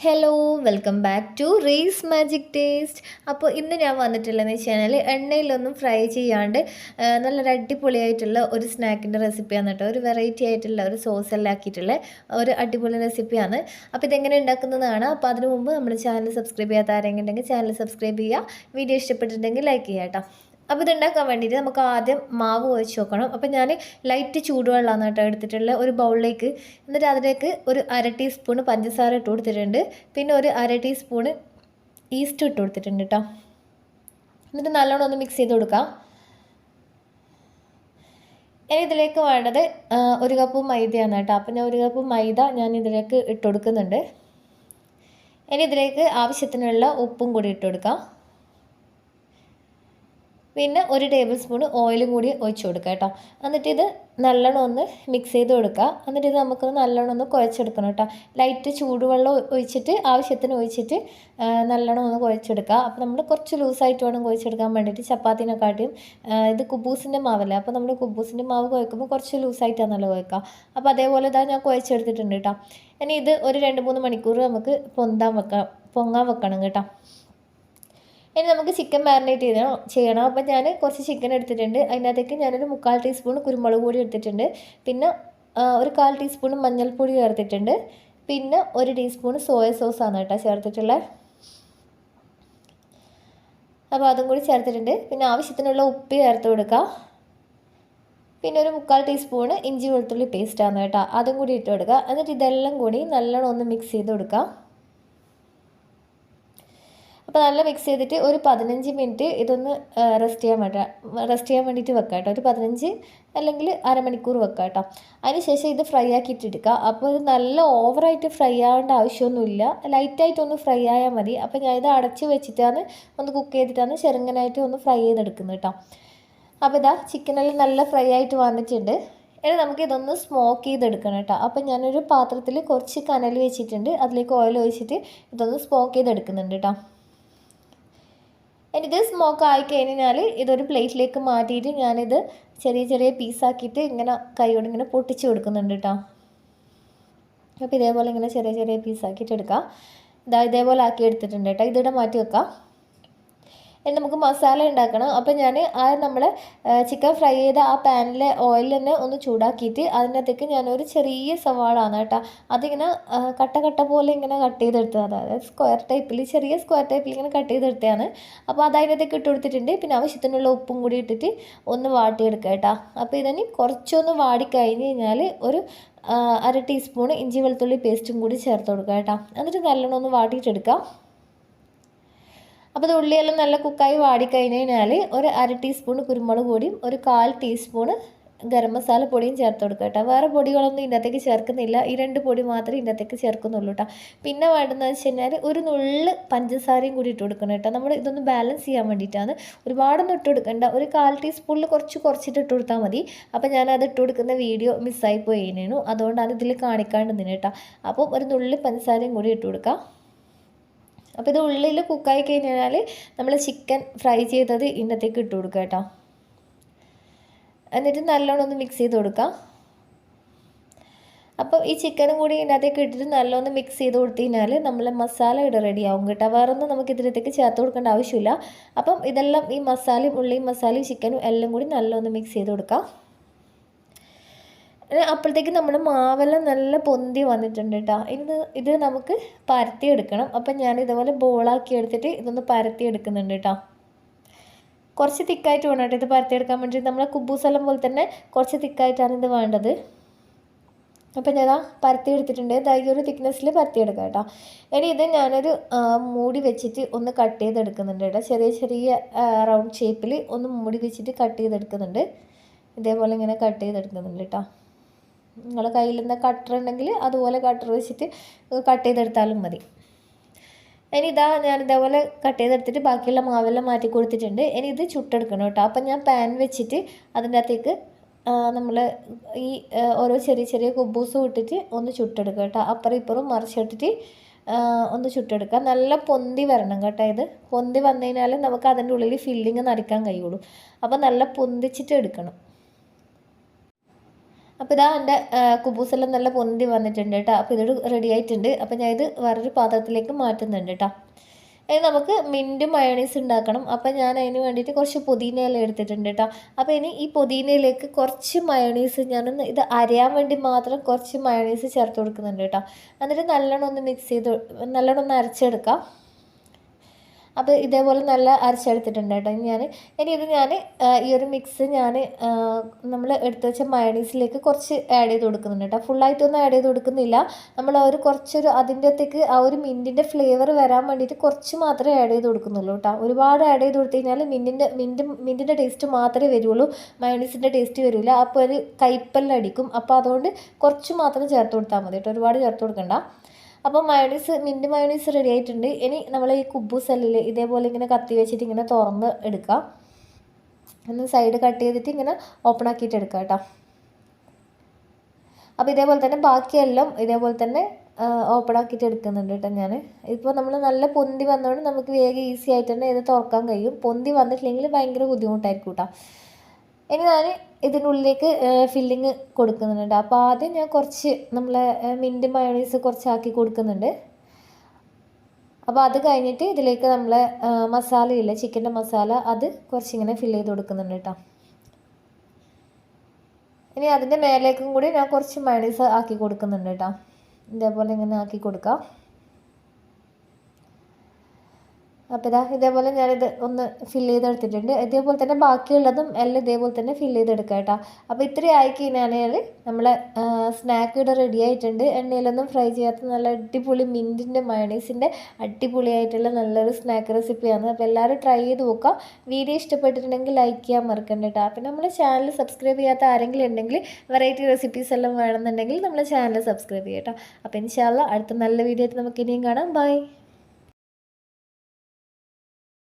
Hello welcome back to race magic taste അപ്പോൾ ഇന്ന് ഞാൻ വന്നിട്ടുള്ളതെന്ന് വെച്ചാൽ എണ്ണയിലൊന്നും ഫ്രൈ ചെയ്യാണ്ട് നല്ല നല്ലൊരു അടിപൊളിയായിട്ടുള്ള ഒരു സ്നാക്കിന്റെ റെസിപ്പിയാണ് കേട്ടോ ഒരു വെറൈറ്റി ആയിട്ടുള്ള ഒരു സോസ് എല്ലാം ആക്കിയിട്ടുള്ള ഒരു അടിപൊളി റെസിപ്പിയാണ് അപ്പോൾ ഇതെങ്ങനെ ഉണ്ടാക്കുന്നതാണ്? അപ്പോൾ അതിനു മുമ്പ് നമ്മുടെ ചാനൽ സബ്സ്ക്രൈബ് ചെയ്യാത്ത ആരെങ്കിലും ഉണ്ടെങ്കിൽ ചാനൽ സബ്സ്ക്രൈബ് ചെയ്യുക. വീഡിയോ ഇഷ്ടപ്പെട്ടിട്ടുണ്ടെങ്കിൽ ലൈക്ക് ചെയ്യാം കേട്ടോ അപ്പോൾ ഇതുണ്ടാക്കാൻ വേണ്ടിയിട്ട് നമുക്ക് ആദ്യം മാവ് ഒഴിച്ച് വെക്കണം. അപ്പോൾ ഞാൻ ലൈറ്റ് ചൂടുവെള്ളമാണ് കേട്ടോ എടുത്തിട്ടുള്ള ഒരു ബൗളിലേക്ക് എന്നിട്ട് അതിലേക്ക് ഒരു അര ടീസ്പൂൺ പഞ്ചസാര ഇട്ട് കൊടുത്തിട്ടുണ്ട്. പിന്നെ ഒരു അര ടീസ്പൂണ് ഈസ്റ്റ് ഇട്ട് കൊടുത്തിട്ടുണ്ട് കേട്ടോ. എന്നിട്ട് നല്ലോണം ഒന്ന് മിക്സ് ചെയ്ത് കൊടുക്കാം. ഇനി ഇതിലേക്ക് വേണ്ടത് ഒരു കപ്പ് മൈദയാണ് കേട്ടോ. അപ്പോൾ ഞാൻ ഒരു കപ്പ് മൈദ ഞാൻ ഇതിലേക്ക് ഇട്ട് കൊടുക്കുന്നുണ്ട്. ഇനി ഇതിലേക്ക് ആവശ്യത്തിനുള്ള ഉപ്പും കൂടി ഇട്ട് കൊടുക്കാം. പിന്നെ ഒരു ടേബിൾ സ്പൂൺ ഓയിലും കൂടി ഒഴിച്ച് കൊടുക്കുക കേട്ടോ. എന്നിട്ട് ഇത് നല്ലോണം ഒന്ന് മിക്സ് ചെയ്ത് കൊടുക്കുക. എന്നിട്ട് ഇത് നമുക്ക് നല്ലോണം ഒന്ന് കുഴച്ചെടുക്കണം കേട്ടോ. ലൈറ്റ് ചൂടുവെള്ളം ഒഴിച്ചിട്ട് ആവശ്യത്തിന് ഒഴിച്ചിട്ട് നല്ലോണം ഒന്ന് കുഴച്ചെടുക്കുക. അപ്പോൾ നമ്മൾ കുറച്ച് ലൂസായിട്ട് വേണം കുഴച്ചെടുക്കാൻ വേണ്ടിയിട്ട് ചപ്പാത്തിനെക്കാട്ടിയും ഇത് കുബൂസിന്റെ മാവല്ലേ? അപ്പോൾ നമ്മൾ കുബൂസിന്റെ മാവ് കുഴക്കുമ്പോൾ കുറച്ച് ലൂസായിട്ടാണല്ലോ കുഴക്കുക. അപ്പോൾ അതേപോലെ ഇതാ ഞാൻ കുഴച്ചെടുത്തിട്ടുണ്ട് കേട്ടോ. ഇനി ഇത് ഒരു രണ്ട് മൂന്ന് മണിക്കൂർ നമുക്ക് പൊന്താൻ വെക്കാം പൊങ്ങാൻ വെക്കണം കേട്ടോ. ഇനി നമുക്ക് ചിക്കൻ മാരിനേറ്റ് ചെയ്യണം ചെയ്യണം. അപ്പം ഞാൻ കുറച്ച് ചിക്കൻ എടുത്തിട്ടുണ്ട്. അതിനകത്തേക്ക് ഞാനൊരു മുക്കാൽ ടീസ്പൂൺ കുരുമുളക് പൊടി എടുത്തിട്ടുണ്ട്. പിന്നെ ഒരു കാൽ ടീസ്പൂൺ മഞ്ഞൾപ്പൊടി ചേർത്തിട്ടുണ്ട്. പിന്നെ ഒരു ടീസ്പൂൺ സോയ സോസാണ് കേട്ടോ ചേർത്തിട്ടുള്ളത് അപ്പോൾ അതും കൂടി ചേർത്തിട്ടുണ്ട്. പിന്നെ ആവശ്യത്തിനുള്ള ഉപ്പ് ചേർത്ത് കൊടുക്കുക പിന്നെ ഒരു മുക്കാൽ ടീസ്പൂണ് ഇഞ്ചി വെളുത്തുള്ളി പേസ്റ്റാണ് കേട്ടോ. അതും കൂടി ഇട്ട് കൊടുക്കുക എന്നിട്ട് ഇതെല്ലാം കൂടി നല്ലോണം ഒന്ന് മിക്സ് ചെയ്ത് കൊടുക്കുക അപ്പോൾ നല്ല മിക്സ് ചെയ്തിട്ട് ഒരു പതിനഞ്ച് മിനിറ്റ് ഇതൊന്ന് റെസ്റ്റ് ചെയ്യാൻ വേണ്ട റെസ്റ്റ് ചെയ്യാൻ വേണ്ടിയിട്ട് വെക്കാം കേട്ടോ ഒരു പതിനഞ്ച് അല്ലെങ്കിൽ അരമണിക്കൂർ വെക്കാം കേട്ടോ അതിനുശേഷം ഇത് ഫ്രൈ ആക്കിയിട്ട് എടുക്കുക അപ്പോൾ ഇത് നല്ല ഓവറായിട്ട് ഫ്രൈ ആവേണ്ട ആവശ്യമൊന്നുമില്ല. ലൈറ്റായിട്ടൊന്ന് ഫ്രൈ ആയാൽ മതി. അപ്പോൾ ഞാൻ ഇത് അടച്ച് വെച്ചിട്ടാണ് ഒന്ന് കുക്ക് ചെയ്തിട്ടാണ് ചെറുങ്ങനായിട്ട് ഒന്ന് ഫ്രൈ ചെയ്തെടുക്കുന്നത് കേട്ടോ അപ്പോൾ ഇതാ ചിക്കനെല്ലാം നല്ല ഫ്രൈ ആയിട്ട് വന്നിട്ടുണ്ട്. ഇനി നമുക്ക് ഇതൊന്ന് സ്മോക്ക് ചെയ്തെടുക്കണം കേട്ടോ അപ്പോൾ ഞാനൊരു പാത്രത്തിൽ കുറച്ച് കനൽ വെച്ചിട്ടുണ്ട്. അതിലേക്ക് ഓയിൽ ഒഴിച്ചിട്ട് ഇതൊന്ന് സ്മോക്ക് ചെയ്തെടുക്കുന്നുണ്ട് കേട്ടോ എന്നിട്ട് സ്മോക്ക് ആയി കഴിഞ്ഞാൽ ഇതൊരു പ്ലേറ്റിലേക്ക് മാറ്റിയിട്ട് ഞാനിത് ചെറിയ ചെറിയ പീസാക്കിയിട്ട് ഇങ്ങനെ കൈയോട് ഇങ്ങനെ പൊട്ടിച്ച് കൊടുക്കുന്നുണ്ട് കേട്ടോ അപ്പോൾ ഇതേപോലെ ഇങ്ങനെ ചെറിയ ചെറിയ പീസാക്കിയിട്ട് എടുക്കാം. ഇതാ ഇതേപോലെ ആക്കി എടുത്തിട്ടുണ്ട് കേട്ടോ ഇതിവിടെ മാറ്റി വെക്കാം. ഇനി നമുക്ക് മസാല ഉണ്ടാക്കണം. അപ്പോൾ ഞാൻ ആ നമ്മൾ ചിക്കൻ ഫ്രൈ ചെയ്ത ആ പാനിലെ ഓയിൽ തന്നെ ഒന്ന് ചൂടാക്കിയിട്ട് അതിനകത്തേക്ക് ഞാനൊരു ചെറിയ സവാളാണ് കേട്ടോ. അതിങ്ങനെ കട്ട കട്ട പോലെ ഇങ്ങനെ കട്ട് ചെയ്തെടുത്തതാണ്. അതായത് സ്ക്വയർ ടൈപ്പിൽ ചെറിയ സ്ക്വയർ ടൈപ്പിൽ ഇങ്ങനെ കട്ട് ചെയ്തെടുത്തതാണ്. അപ്പോൾ അത് അതിനകത്തേക്ക് ഇട്ട് കൊടുത്തിട്ടുണ്ട്. പിന്നെ ആവശ്യത്തിനുള്ള ഉപ്പും കൂടി ഇട്ടിട്ട് ഒന്ന് വാട്ടിയെടുക്കുക കേട്ടോ. അപ്പോൾ ഇതിന് കുറച്ചൊന്ന് വാടിക്കഴിഞ്ഞ് കഴിഞ്ഞാൽ ഒരു അര ടീസ്പൂൺ ഇഞ്ചി വെളുത്തുള്ളി പേസ്റ്റും കൂടി ചേർത്ത് കൊടുക്കുക കേട്ടോ. എന്നിട്ട് നല്ലോണം ഒന്ന് വാട്ടിയിട്ടെടുക്കാം. അപ്പോൾ ഇത് ഉള്ളിയെല്ലാം നല്ല കുക്കായി വാടിക്കഴിഞ്ഞ് കഴിഞ്ഞാൽ ഒരു അര ടീസ്പൂൺ കുരുമുളക് പൊടിയും ഒരു കാൽ ടീസ്പൂണ് ഗരം മസാല പൊടിയും ചേർത്ത് കൊടുക്കുക കേട്ടോ. വേറെ പൊടികളൊന്നും ഇതിനകത്തേക്ക് ചേർക്കുന്നില്ല. ഈ രണ്ട് പൊടി മാത്രമേ ഇതിനകത്തേക്ക് ചേർക്കുന്നുള്ളൂ കേട്ടോ. പിന്നെ വേണ്ടതെന്ന് വെച്ച് കഴിഞ്ഞാൽ ഒരു നുള്ള് പഞ്ചസാരയും കൂടി ഇട്ട് കൊടുക്കണം കേട്ടോ. നമ്മൾ ഇതൊന്ന് ബാലൻസ് ചെയ്യാൻ വേണ്ടിയിട്ടാണ്. ഒരുപാടൊന്നും ഇട്ട് കൊടുക്കണ്ട. ഒരു കാൽ ടീസ്പൂണിൽ കുറച്ച് കുറച്ചിട്ട് ഇട്ട് കൊടുത്താൽ മതി. അപ്പോൾ ഞാനത് ഇട്ട് കൊടുക്കുന്ന വീഡിയോ മിസ്സായി പോയിരുന്നു അതുകൊണ്ടാണ് ഇതിൽ കാണിക്കാണ്ടെന്ന് കേട്ടോ. അപ്പം ഒരു നുള്ളി പഞ്ചസാരയും കൂടി ഇട്ട് കൊടുക്കാം. അപ്പോൾ ഇത് ഉള്ളിൽ കുക്കായി കഴിഞ്ഞാൽ നമ്മൾ ചിക്കൻ ഫ്രൈ ചെയ്തത് ഇന്നത്തേക്ക് ഇട്ട് കൊടുക്കുക കേട്ടോ. എന്നിട്ട് നല്ലോണം ഒന്ന് മിക്സ് ചെയ്ത് കൊടുക്കാം. അപ്പോൾ ഈ ചിക്കനും കൂടി ഇതിനകത്തേക്ക് ഇട്ടിട്ട് നല്ലോണം മിക്സ് ചെയ്ത് കൊടുത്തു കഴിഞ്ഞാൽ നമ്മൾ മസാല ഇട റെഡി ആവും കേട്ടോ. വേറൊന്നും നമുക്ക് ഇതിനകത്തേക്ക് ചേർത്ത് കൊടുക്കേണ്ട ആവശ്യമില്ല. അപ്പം ഇതെല്ലാം ഈ മസാലയും ഉള്ളിയും മസാലയും ചിക്കനും എല്ലാം കൂടി നല്ലോണം മിക്സ് ചെയ്ത് കൊടുക്കാം. അപ്പോഴത്തേക്ക് നമ്മൾ മാവെല്ലാം നല്ല പൊന്തി വന്നിട്ടുണ്ട് കേട്ടോ ഇത് ഇത് നമുക്ക് പരത്തി എടുക്കണം അപ്പം ഞാൻ ഇതുപോലെ ബോളാക്കി എടുത്തിട്ട് ഇതൊന്ന് പരത്തി എടുക്കുന്നുണ്ട് കേട്ടോ കുറച്ച് തിക്കായിട്ട് വേണം കേട്ടോ ഇത് പരത്തി എടുക്കാൻ വേണ്ടി. നമ്മളെ കുബൂസലം പോലെ തന്നെ കുറച്ച് തിക്കായിട്ടാണ് ഇത് വേണ്ടത്. അപ്പം ഞാൻ പരത്തി എടുത്തിട്ടുണ്ട് ഇതായി ഈ ഒരു തിക്നെസ്സിൽ പരത്തി എടുക്കാം കേട്ടോ ഇനി ഇത് ഞാനൊരു മൂടി വെച്ചിട്ട് ഒന്ന് കട്ട് ചെയ്തെടുക്കുന്നുണ്ട് കേട്ടോ ചെറിയ ചെറിയ റൗണ്ട് ഷേപ്പിൽ ഒന്ന് മൂടി വെച്ചിട്ട് കട്ട് ചെയ്തെടുക്കുന്നുണ്ട്. ഇതേപോലെ ഇങ്ങനെ കട്ട് ചെയ്തെടുക്കുന്നുണ്ട് കേട്ടോ നിങ്ങളുടെ കയ്യിൽ എന്താ കട്ടർ ഉണ്ടെങ്കിൽ അതുപോലെ കട്ടർ വെച്ചിട്ട് കട്ട് ചെയ്തെടുത്താലും മതി. ഇനി ഇതാ ഞാൻ ഇതേപോലെ കട്ട് ചെയ്തെടുത്തിട്ട് ബാക്കിയുള്ള മാവെല്ലാം മാറ്റി കൊടുത്തിട്ടുണ്ട്. ഇനി ഇത് ചുട്ടെടുക്കണം കേട്ടോ. അപ്പം ഞാൻ പാൻ വെച്ചിട്ട് അതിന്റെ അകത്തേക്ക് നമ്മൾ ഈ ഓരോ ചെറിയ ചെറിയ കുബൂസും ഇട്ടിട്ട് ഒന്ന് ചുട്ടെടുക്കുക കേട്ടോ. അപ്പുറം ഇപ്പുറം മറിച്ചിട്ടിട്ട് ഒന്ന് ചുട്ടെടുക്കുക. നല്ല പൊന്തി വരണം കേട്ടോ ഇത്. പൊന്തി വന്നു കഴിഞ്ഞാൽ നമുക്ക് അതിന്റെ ഉള്ളിൽ ഫില്ലിങ് നടക്കാൻ കഴിയുള്ളൂ. അപ്പോൾ നല്ല പൊന്തിച്ചിട്ട് എടുക്കണം. അപ്പോൾ ഇതാ എന്റെ കുബൂസെല്ലാം നല്ല പൊന്തി വന്നിട്ടുണ്ട് കേട്ടോ. അപ്പോൾ ഇതൊരു റെഡി ആയിട്ടുണ്ട്. അപ്പോൾ ഞാൻ ഇത് വേറൊരു പാത്രത്തിലേക്ക് മാറ്റുന്നുണ്ട് കേട്ടോ. ഇനി നമുക്ക് മിന്റ് മയണീസ് ഉണ്ടാക്കണം. അപ്പോൾ ഞാൻ അതിന് വേണ്ടിയിട്ട് കുറച്ച് പുതിനയില എടുത്തിട്ടുണ്ട് കേട്ടോ. അപ്പോൾ ഇനി ഈ പുതിനയിലേക്ക് കുറച്ച് മയണീസ് ഞാനൊന്ന് ഇത് അരയാൻ വേണ്ടി മാത്രം കുറച്ച് മയണീസ് ചേർത്ത് കൊടുക്കുന്നുണ്ട് കേട്ടോ. എന്നിട്ട് നല്ലോണം ഒന്ന് മിക്സ് ചെയ്ത് നല്ലോണം ഒന്ന് അരച്ചെടുക്കാം. അപ്പോൾ ഇതേപോലെ നല്ല അരച്ചെടുത്തിട്ടുണ്ട് കേട്ടോ. ഞാൻ ഇനി ഇത് ഞാൻ ഈ ഒരു മിക്സ് ഞാൻ നമ്മൾ എടുത്തു വെച്ച മയണീസിലേക്ക് കുറച്ച് ആഡ് ചെയ്ത് കൊടുക്കുന്നുണ്ട് കേട്ടോ. ഫുള്ളായിട്ടൊന്നും ആഡ് ചെയ്ത് കൊടുക്കുന്നില്ല. നമ്മൾ ആ ഒരു കുറച്ചൊരു അതിന്റെ അകത്തേക്ക് ആ ഒരു മിന്റിന്റെ ഫ്ലേവർ വരാൻ വേണ്ടിയിട്ട് കുറച്ച് മാത്രമേ ആഡ് ചെയ്ത് കൊടുക്കുന്നുള്ളൂ കേട്ടോ. ഒരുപാട് ആഡ് ചെയ്ത് കൊടുത്തു കഴിഞ്ഞാൽ മിന്റിന്റെ മിന്റ് മിന്റിന്റെ ടേസ്റ്റ് മാത്രമേ വരുള്ളൂ. മയണീസിന്റെ ടേസ്റ്റ് വരില്ല. അപ്പോൾ ഒരു കയ്പ്പെല്ലാം അടിക്കും അപ്പോൾ അതുകൊണ്ട് കുറച്ച് മാത്രം ചേർത്ത് കൊടുത്താൽ മതി കേട്ടോ. ഒരുപാട് ചേർത്ത് കൊടുക്കണ്ട. അപ്പോൾ മയോണീസ് മിന്റ് മയോണീസ് റെഡി ആയിട്ടുണ്ട്. ഇനി നമ്മൾ ഈ കുബൂസ് അല്ലിൽ ഇതേപോലെ ഇങ്ങനെ കത്തി വെച്ചിട്ട് ഇങ്ങനെ തുറന്ന് എടുക്കാം. ഒന്ന് സൈഡ് കട്ട് ചെയ്തിട്ട് ഇങ്ങനെ ഓപ്പൺ ആക്കിയിട്ട് എടുക്കാം കേട്ടോ അപ്പോൾ ഇതേപോലെ തന്നെ ബാക്കിയെല്ലാം ഇതേപോലെ തന്നെ ഓപ്പൺ ആക്കിയിട്ട് എടുക്കുന്നുണ്ട് കേട്ടോ ഞാൻ ഇപ്പോൾ നമ്മൾ നല്ല പൊന്തി വന്നതുകൊണ്ട് നമുക്ക് വേഗം ഈസി ആയിട്ട് തന്നെ ഇത് തുറക്കാൻ കഴിയും. പൊന്തി വന്നിട്ടില്ലെങ്കിൽ ഭയങ്കര ബുദ്ധിമുട്ടായിരിക്കും കേട്ടോ ഇനി ഞാൻ ഇതിനുള്ളിലേക്ക് ഫില്ലിങ് കൊടുക്കുന്നുണ്ട്. അപ്പോൾ ആദ്യം ഞാൻ കുറച്ച് നമ്മളെ മിന്റ് മയോണീസ് കുറച്ചാക്കി കൊടുക്കുന്നുണ്ട്. അപ്പോൾ അത് കഴിഞ്ഞിട്ട് ഇതിലേക്ക് നമ്മളെ മസാലയില്ല ചിക്കന്റെ മസാല അത് കുറച്ചിങ്ങനെ ഫില്ല് ചെയ്ത് കൊടുക്കുന്നുണ്ട് കേട്ടോ. ഇനി അതിന്റെ മേലേക്കും കൂടി ഞാൻ കുറച്ച് മയോണൈസ് ആക്കി കൊടുക്കുന്നുണ്ട് കേട്ടോ. ഇതേപോലെ ഇങ്ങനെ ആക്കി കൊടുക്കാം. അപ്പോൾ ഇതാ ഇതേപോലെ ഞാനിത് ഒന്ന് ഫില്ല് ചെയ്തെടുത്തിട്ടുണ്ട്. ഇതേപോലെ തന്നെ ബാക്കിയുള്ളതും എല്ലാം ഇതേപോലെ തന്നെ ഫില്ല് ചെയ്തെടുക്കാം കേട്ടോ. അപ്പോൾ ഇത്രയും ആയി കഴിഞ്ഞാൽ നമ്മളെ സ്നാക്ക് ഇവിടെ റെഡി ആയിട്ടുണ്ട്. എണ്ണയിലൊന്നും ഫ്രൈ ചെയ്യാത്ത നല്ല അടിപൊളി മിന്റിന്റെ മയണീസിന്റെ അടിപൊളിയായിട്ടുള്ള നല്ലൊരു സ്നാക്ക് റെസിപ്പിയാണ് അപ്പോൾ എല്ലാവരും ട്രൈ ചെയ്ത് നോക്കുക. വീഡിയോ ഇഷ്ടപ്പെട്ടിട്ടുണ്ടെങ്കിൽ ലൈക്ക് ചെയ്യാൻ മറക്കണ്ട കേട്ടോ. അപ്പോൾ നമ്മുടെ ചാനൽ സബ്സ്ക്രൈബ് ചെയ്യാത്ത ആരെങ്കിലും ഉണ്ടെങ്കിൽ വെറൈറ്റി റെസിപ്പീസ് എല്ലാം വേണമെന്നുണ്ടെങ്കിൽ നമ്മുടെ ചാനൽ സബ്സ്ക്രൈബ് ചെയ്യാം കേട്ടോ. അപ്പോൾ ഇൻഷാല്ല അടുത്ത നല്ല വീഡിയോ ആയിട്ട് നമുക്ക് ഇനിയും കാണാം. ബൈ